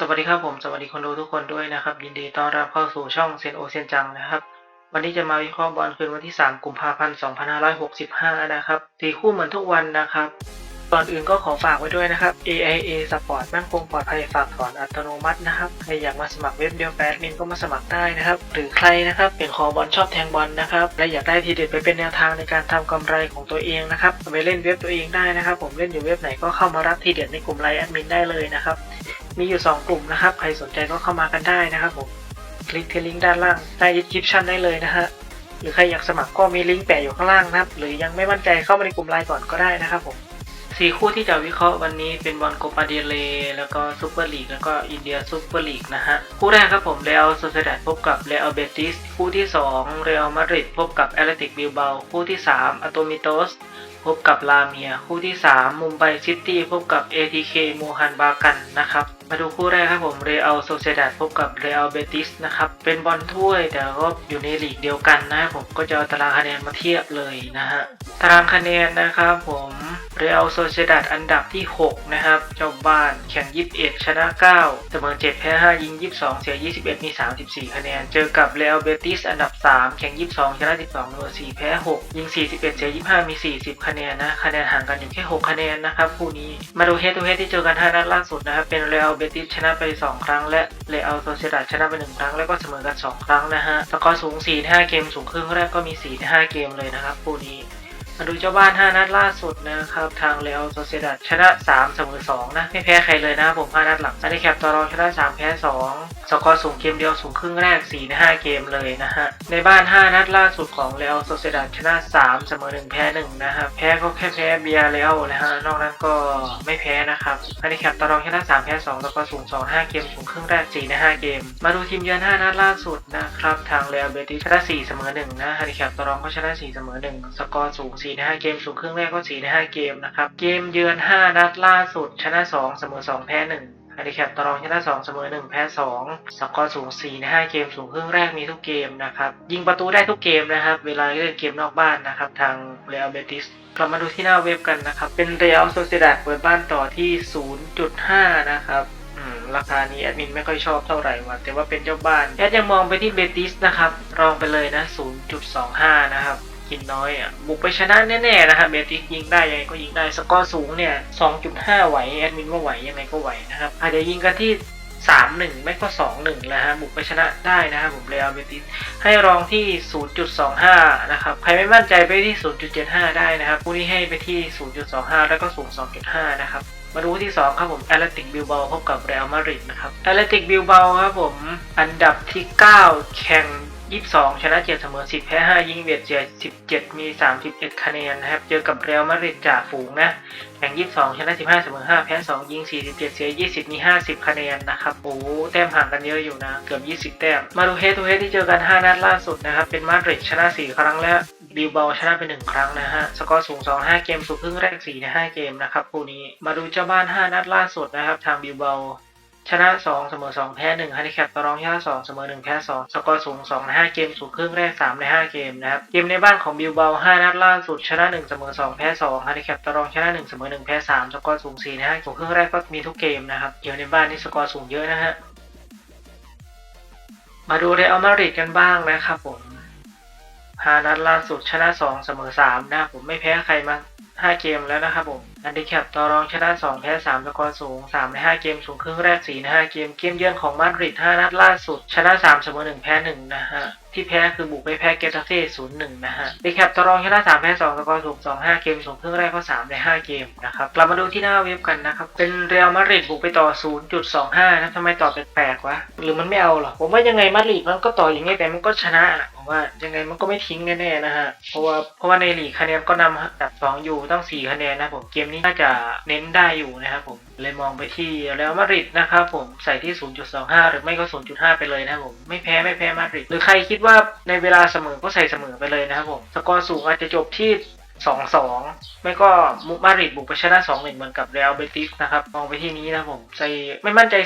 สวัสดีครับผมสวัสดีคนดูทุกคนด้วยนะครับ ยินดีต้อนรับเข้าสู่ช่องเซนโอเซนจังนะครับ วันนี้จะมาวิเคราะห์บอลคืนวันที่ 3 กุมภาพันธ์ 2565 นะครับตีคู่เหมือนทุกวันนะครับก่อนอื่นก็ขอฝากไว้ด้วยนะครับ AIA Sport มั่นคงปลอดภัยฝากถอนอัตโนมัตินะครับใครอยากมาสมัครเว็บเดียวแปดมินก็มาสมัครได้นะครับ หรือใครนะครับเป็นคอบอลชอบแทงบอลนะครับและอยากได้ทีเด็ดไปเป็นแนวทางในการทำกำไรของตัวเองนะครับไปเล่นเว็บตัวเองได้นะครับ ผมเล่นอยู่เว็บไหนก็เข้ามารับทีเด็ดในกลุ่มไลน์แอดมินได้เลยนะครับ มีอยู่ 2 กลุ่มนะครับ ใครสนใจก็เข้ามากันได้นะครับผม คลิกที่ลิงก์ด้านล่างใต้ดีสคริปชันได้เลยนะฮะ หรือใครอยากสมัครก็มีลิงก์แปะอยู่ข้างล่างนะครับ หรือยังไม่มั่นใจเข้ามาในกลุ่มไลน์ก่อนก็ได้นะครับผมสี่คู่ที่จะวิเคราะห์วันนี้เป็นบอลโกปาเดเล แล้วก็ซูเปอร์ลีก แล้วก็อินเดียซูเปอร์ลีกนะฮะ คู่แรกครับผมเรอัลโซเซดัดพบกับเรอัลเบติส คู่ที่2เรอัลมาดริดพบกับแอตเลติกบิลเบา คู่ที่3อะโตมิโตส พบกับลาเมีย คู่ที่ 3 มุมไบซิตี้พบกับ ATK มูฮันบากันนะครับ มาดูคู่แรกครับผมเรอัลโซเซดาดพบกับเรอัลเบติสนะครับ เป็นบอลถ้วยแต่ก็อยู่ในลีกเดียวกันนะผมก็จะเอาตารางคะแนนมาเทียบเลยนะฮะ ตารางคะแนนนะครับผม เรอัลโซเซดัดอันดับที่ 6 นะครับ เจ้าบ้านแข่ง 21 ชนะ 9 เสมอ 7 แพ้ 5 ยิง 22 เสีย 21 มี 34 คะแนน เจอกับเรอัลเบติสอันดับ 3 แข่ง 22 ชนะ 12เสมอ4แพ้ 6 ยิง 41 เสีย 25 มี 40 คะแนนนะ คะแนนห่างกันอยู่แค่ 6 คะแนนนะครับ คู่นี้ มาดูเฮด o ูเฮดที่เจอกัน 5 นัดล่าสุดนะครับ เป็นเรอัลเบติสชนะไป 2 ครั้ง และเรอัลโซเซดัดชนะไป 1 ครั้ง แล้วก็เสมอกัน 2 ครั้งนะฮะ สกอร์สูง 4-5 เกม สูงครึ่งแรกก็มี 4-5 เกมเลยนะครับ คู่นี้ มาดูเจ้าบ้าน 5 นัดล่าสุดนะครับ ทางเรอัลโซเซดัดชนะ 3 เสมอ 2 นะ ไม่แพ้ใครเลยนะผม 5 นัดหลังอันนี้แคปตอรองชนะ 3 แพ้ 2สกอร์สูงเกมเดียวสูงครึ่งแรก4ใน5เกมเลยนะฮะ ในบ้าน 5 นัดล่าสุดของเรอัลโซเซดัดชนะ 3 เสมอ 1 แพ้ 1 นะครับแพ้ก็แค่แพ้เบียร์เรอัลนะฮะ นอกนั้นก็ไม่แพ้นะครับอันนี้แคปตอรองชนะ 3 แพ้ 2 สกอร์สูง 2 5 เกม สูงครึ่งแรก4ใน5เกม มาดูทีมเยือน 5 นัดล่าสุดนะครับทางเรอัลเบติสชนะ 4 เสมอ 1 นะฮันดิแคปตอรองก็ชนะ 4 เสมอ 1 สกอร์สูง4ใน5เกม สูงครึ่งแรกก็4ใน5เกมนะครับ เกมเยือน 5 นัดล่าสุดชนะ 2 เสมอ 2 แพ้ 1 ฮันดิแคปตารองชนะ2เสมอ1 แพ้ 2 สกอร์สูง 4 ใน 5 เกมสูงครึ่งแรกมีทุกเกมนะครับ ยิงประตูได้ทุกเกมนะครับ เวลาเล่นเกมนอกบ้านนะครับ ทางเรอัลเบติสกลับมาดูที่หน้าเว็บกันนะครับ เป็นเรอัลโซเซดัดเปิดบ้านต่อที่ 0.5 นะครับอืมราคานี้แอดมินไม่ค่อยชอบเท่าไหร่ว่ะแต่ว่าเป็นเจ้าบ้านแอดยังมองไปที่เบติสนะครับรองไปเลยนะ 0.25 นะครับ กินน้อยอะบุกไปชนะแน่ๆนะครับเบติสยิงได้ยังไงก็ยิงได้สกอร์สูงเนี่ย 2.5 ไหวแอดมินว่าไหวยังไงก็ไหวนะครับอาจจะยิงกันที่3-1ไม่ก็2-1แล้วฮะบุกไปชนะได้นะครับผมเรอัลเบติสให้รองที่ 0.25 นะครับ ใครไม่มั่นใจไปที่ 0.75 ได้นะครับผู้นี้ให้ไปที่ 0.25 แล้วก็สูง 2.5 นะครับ มาดูที่ 2 ครับผมแอตเลติกบิลเบาพบกับเรอัลมาดริดนะครับแอตเลติกบิลเบาครับผม อันดับที่ 9 แข่ง 22ชนะ7เสมอ10แพ้5ยิงเบียดเจียด17มี31คะแนนนะครับ เจอกับเรอัลมาดริดจ่าฝูงนะแข่ง22ชนะ15เสมอ5แพ้2ยิง47เจ็ดเสีย20มี50คะแนนนะครับโอ้โหแต้มห่างกันเยอะอยู่นะ เกือบ20แต้ม มาดูเฮดทูเฮที่เจอกัน5นัดล่าสุดนะครับ เป็นมาดริดชนะ4ครั้งและบิลเบาชนะไป1ครั้งนะฮะ สกอร์สูง2 5เกมสูงครึ่งแรก4ใน5เกมนะครับคู่นี้มาดูเจ้าบ้าน5นัดล่าสุดนะครับ ทางบิลเบา ชนะ 2 เสมอ 2 แพ้1ฮันดิแคปตรองชนะ 2 เสมอ 1 แพ้ 2 สกอร์สูง 2 ใน 5 เกม สูงครึ่งแรก 3 ใน 5 เกมนะครับ เกมในบ้านของบิลเบา 5 นัดล่าสุด ชนะ 1 เสมอ 2 แพ้2ฮันดิแคปตรองชนะ 1 เสมอ 1 แพ้ 3 สกอร์สูง 4 ใน 5 สูงครึ่งแรกก็มีทุกเกมนะครับ เกมในบ้านนี่สกอร์สูงเยอะนะฮะ มาดูเรอัลมาดริดกันบ้างนะครับผม5นัดล่าสุดชนะ 2 เสมอ 3 นะผมไม่แพ้ใครมา 5 เกมแล้วนะครับผม อันดิแคปต่อรองชนะ 2 แพ้3สกอร์สูง 3 ใน 5 เกมสูงครึ่งแรก 4 ใน 5 เกม เกมเยือนของมาดริด 5 นัดล่าสุด ชนะ 3 เสมอ 1 แพ้ 1 นะฮะ ที่แพ้คือบุกไปแพ้เกตาเฟ่0-1 นะฮะดิแคปต่อรองชนะ 3 แพ้ 2สกอร์สูง 2 5 เกมสูงครึ่งแรกก็ 3 ใน 5 เกมนะครับ กลับมาดูที่หน้าเว็บกันนะครับ เป็นเรอัลมาดริดบุกไปต่อ 0.25 นะทำไมต่อแปลกๆวะ หรือมันไม่เอาหรอ ผมว่ายังไงมาดริดมันก็ต่ออย่างนี้แต่มันก็ชนะอะผมว่ายังไงมันก็ไม่ทิ้งแน่ๆนะฮะ เพราะว่าเพราะว่าในลีกคะแนนก็นำอันดับสองอยู่ตั้ง4คะแนนนะผมเกมนี้น่าจะเน้นได้อยู่นะครับผมเลยมองไปที่เรอัลมาดริดนะครับผมใส่ที่ 0.25 หรือไม่ก็ 0.5 ไปเลยนะครับผมไม่แพ้ไม่แพ้มาดริดหรือใครคิดว่าในเวลาเสมอก็ใส่เสมอไปเลยนะครับผมสกอร์สูงอาจจะจบที่ 2-2ไม่ก็มุมาริดบุกไปชนะ2-1เหมือนกับเรอัลเบติสนะครับมองไปที่นี้นะผมใส่ไม่มั่นใจ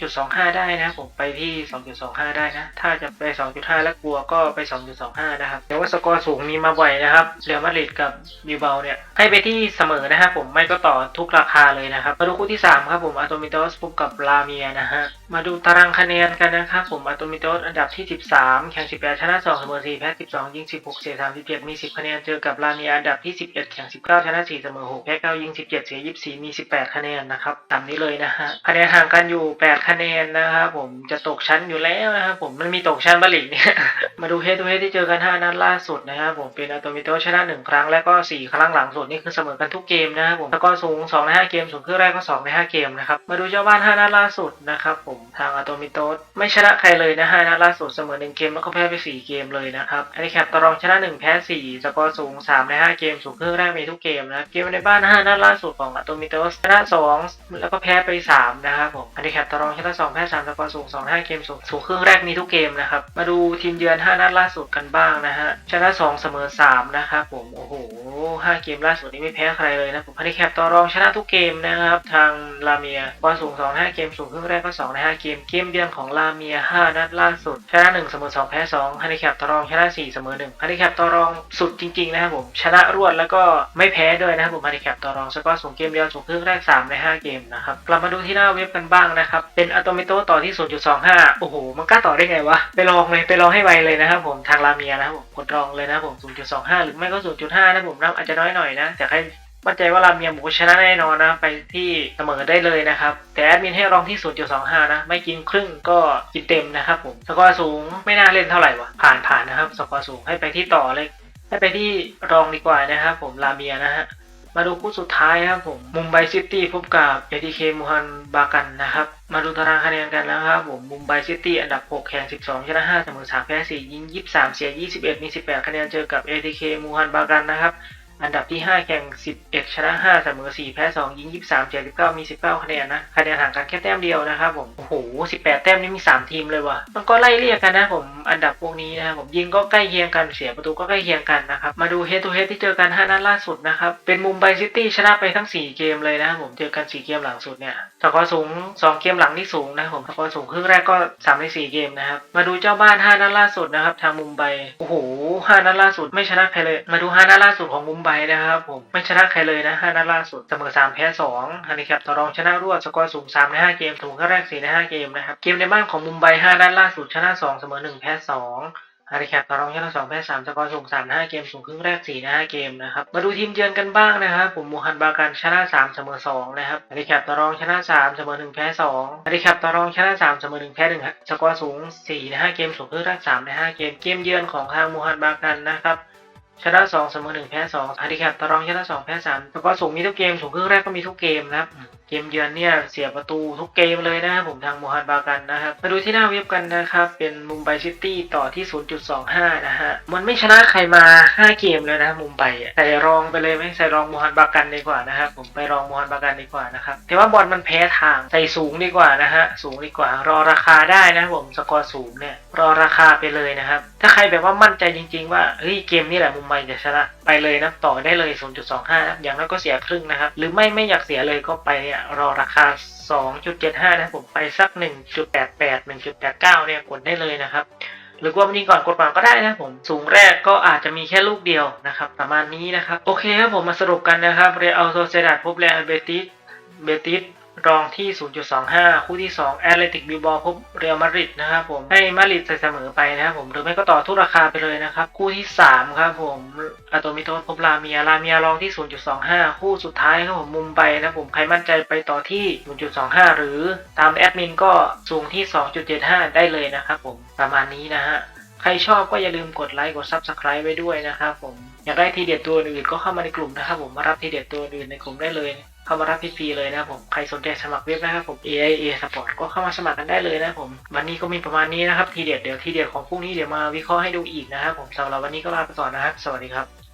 2.25ได้นะครับผมไปที่2.25ได้นะ ถ้าจะไป2.5แล้วกลัวก็ไป2.25นะครับแต่ว่าสกอร์สูงมีมาบ่อยนะครับเรอัลมาดริดกับบิลเบาเนี่ยให้ไปที่เสมอนะครับผมไม่ก็ต่อทุกราคาเลยนะครับมาดูคู่ที่3ครับผมอาโตมิโตสพบกับลาเมียนะฮะมาดูตารางคะแนนกันนะครับผมอะโตมิโตสอันดับที่13แข่ง18ชนะ2เสมอ4แพ้12ยิง16เสีย37มี10คะแนนเจอกับลาเนียอันดับที่ 11 แข่ง 19 ชนะ 4 เสมอ 6 แพ้ 9 ยิง 17 เสีย 24 มี 18 คะแนนนะครับ ตามนี้เลยนะฮะ คะแนนห่างกันอยู่ 8 คะแนนนะครับผม จะตกชั้นอยู่แล้วนะครับผม มันมีตกชั้นบาลีกเนี่ย มาดูเฮดทูเฮดที่เจอกัน 5 นัดล่าสุดนะครับผม เป็นอะโตมิโตชนะ 1 ครั้ง และก็ 4 ครั้งหลังสุดนี่คือเสมอกันทุกเกมนะครับผม แล้วก็สูง 2 ใน 5 เกม สูงครึ่งแรกก็ 2 ใน 5 เกมนะครับ มาดูเจ้าบ้าน 5 นัดล่าสุดนะครับผม ทางอะโตมิโตไม่ชนะใครเลยนะ5นัดล่าสุด เสมอ 1 เกม แล้วก็แพ้ไป 4 เกมเลยนะครับอันนี้แคปตรองชนะ 1 แพ้ 4 สกอร์สูง 3 ใน 5 เกมมสูงครึ่งแรกมีทุกเกมนะเกมในบ้าน5นัดล่าสุดของอะโตมิโตสชนะ2 แล้วก็แพ้ไป 3 นะครับผมอันนี้แคปตารองชนะ2แพ้3สกอร์สูง2 5 เกมสูงสูงครึ่งแรกมีทุกเกมนะครับมาดูทีมเยือน 5 นัดล่าสุดกันบ้างนะฮะชนะ 2 เสมอ 3 นะครับผมโอ้โห 5 เกมล่าสุดนี้ไม่แพ้ใครเลยนะผมอันนี้แคปตารองชนะทุกเกมนะครับทางลาเมียสกอร์สูง 2 5 เกมสูงครึ่งแรกก็2ใน5เกมเกมเยือนของลาเมีย 5 นัดล่าสุดชนะ1เสมอ2แพ้2ฮันดิแคปตารองชนะ4เสมอ1ฮันดิแคปตารองสุดจริงๆนะครับผมชนะรวดแล้วก็ไม่แพ้ด้วยนะครับผมฮันดิแคปตารองสกอร์สูงเกมเดียวสูงครึ่งแรก3ใน 5 เกมนะครับ กลับมาดูที่หน้าเว็บกันบ้างนะครับ เป็นอะโตมิโตต่อที่ 0.25 โอ้โห มันกล้าต่อได้ไงวะ ไปลองเลย ไปลองให้ไวเลยนะครับผมทางลาเมียนะครับผมกดลองเลยนะครับผม 0.25 หรือไม่ก็ 0.5 นะผมนะอาจจะน้อยหน่อยนะ แต่ใครมั่นใจว่าลาเมียหมูชนะแน่นอนนะไปที่เสมอได้เลยนะครับ แต่แอดมินให้รองที่ 0.25 นะ ไม่กินครึ่งก็กินเต็มนะครับผมสกอร์สูงไม่น่าเล่นเท่าไหร่วะผ่านผ่านนะครับสกอร์สูงให้ไปที่ต่อเลย ให้ไปที่รองดีกว่านะครับผมลาเมียนะฮะมาดูคู่สุดท้ายครับผมมุมไบซิตี้พบกับเอทีเคมูฮันบากันนะครับมาดูตารางคะแนนกันแล้วครับผมมุมไบซิตี้อันดับ 6 แข่ง 12 ชนะ 5 เสมอ 3 แพ้ 4 ยิง 23 เสีย 21 มี 18 คะแนนเจอกับเอทีเคมูฮันบากันนะครับ อันดับที่ 5 แข่ง 11 ชนะ 5 เสมอ 4 แพ้ 2 ยิง 23 79 มี 19 คะแนนนะคะแนนห่างกันแค่แต้มเดียวนะครับผม โอ้โห 18 แต้มนี่มี 3 ทีมเลยว่ะ มันก็ไล่เรียกกันนะผม อันดับพวกนี้นะครับผมยิงก็ใกล้เคียงกัน เสียประตูก็ใกล้เคียงกันนะครับ มาดู head to head ที่เจอกัน 5 นัดล่าสุดนะครับ เป็นมุมไบซิตี้ชนะไปทั้ง 4 เกมเลยนะครับผม เจอกัน 4 เกมหลังสุดเนี่ยสกอร์สูง 2 เกมหลังที่สูงนะครับผม สกอร์สูงครึ่งแรกก็3ใน4เกมนะครับ มาดูเจ้าบ้าน 5 นัดล่าสุดนะครับ ทางมุมไบ โอ้โห 5 นัดล่าสุดไม่ชนะใครเลย มาดู 5 นัดล่าสุดของมุมไบนะครับผมไม่ชนะใครเลยนะ5นัดล่าสุดเสมอ3แพ้2ฮันดิแคปต่อรองชนะรวดสกอร์สูง3ใน5เกมถูกครึ่งแรก4ใน5เกมนะครับเกมในบ้านของมุมไบ5นัดล่าสุดชนะ2เสมอ1แพ้2อาริแคปต่อรองชนะ2แพ้3สกอร์สูง3 5เกมสูงครึ่งแรก4 5เกมนะครับมาดูทีมเยือนกันบ้างนะครับผมมูฮันบากันชนะ3เสมอ2นะครับอาริแคปต่อรองชนะ3เสมอ1แพ้2องอาริแคปต่อรองชนะ3เสมอ1แพ้1ฮะสกอร์สูง4ใน5เกมสูงครึ่งแรก3ใน5เกมเกมเยือนของทางมูฮันบากันนะครับ ชนะ2เสมอ1แพ้2อาริแคปต่อรองชนะ2แพ้3สกอร์สูงมีทุกเกมสูงครึ่งแรกก็มีทุกเกมนะครับเกมเยือนเนี่ยเสียประตูทุกเกมเลยนะครับผมทางโมฮันบากันนะครับมาดูที่หน้าเว็บกันนะครับเป็นมุมไบซิตี้ต่อที่ 0.25 นะฮะมันไม่ชนะใครมา 5 เกมเลยนะมุมไบใส่รองไปเลยไหมใส่รองโมฮันบากันดีกว่านะครับผมไปรองโมฮันบากันดีกว่านะครับแต่ว่าบอลมันแพ้ทางใส่สูงดีกว่านะฮะสูงดีกว่ารอราคาได้นะผมสกอร์สูงเนี่ยรอราคาไปเลยนะครับถ้าใครแบบว่ามั่นใจจริง ๆ ว่าเฮ้ยเกมนี้แหละมุมไบจะชนะไปเลยนะต่อได้เลย 0.25นะอย่างนั้นก็เสียครึ่งนะครับ หรือไม่ไม่อยากเสียเลยก็ไปรอราคา 2.75 นะผมไปสัก 1.88 1.89 เนี่ยกดได้เลยนะครับหรือว่าวันนี้ก่อนกดก่อนก็ได้นะผมสูงแรกก็อาจจะมีแค่ลูกเดียวนะครับ ประมาณนี้นะครับ โอเคครับผมมาสรุปกันนะครับเรอัลโซเซดัดพบเรอัลเบติสเบติส รองที่ 0.25 คู่ที่ 2 แอตเลติกบิลบอพบเรอัลมาดริดนะครับผม ให้มาดริดใส่เสมอไปนะครับผม หรือไม่ก็ต่อทุกราคาไปเลยนะครับ คู่ที่ 3 ครับผมอะโตมิโตพบลาเมียลาเมียรองที่ 0.25 คู่สุดท้ายครับผมมุมไปนะผม ใครมั่นใจไปต่อที่ 0.25 หรือตามแอดมินก็สูงที่ 2.75 ได้เลยนะครับผม ประมาณนี้นะฮะ ใครชอบก็อย่าลืมกดไลค์ กด Subscribe ไว้ด้วยนะครับผม อยากได้ทีเด็ดตัวอื่นก็เข้ามาในกลุ่มนะครับผม มารับทีเด็ดตัวอื่นในกลุ่มได้เลย เข้ามารับฟรีเลยนะครับผมใครสนใจสมัครเว็บนะครับผม AIA Support ก็เข้ามาสมัครกันได้เลยนะครับผม วันนี้ก็มีประมาณนี้นะครับทีเด็ดเดี๋ยวทีเด็ดของพรุ่งนี้เดี๋ยวมาวิเคราะห์ให้ดูอีกนะครับผมสำหรับวันนี้ก็ลาไปก่อนนะครับ สวัสดีครับ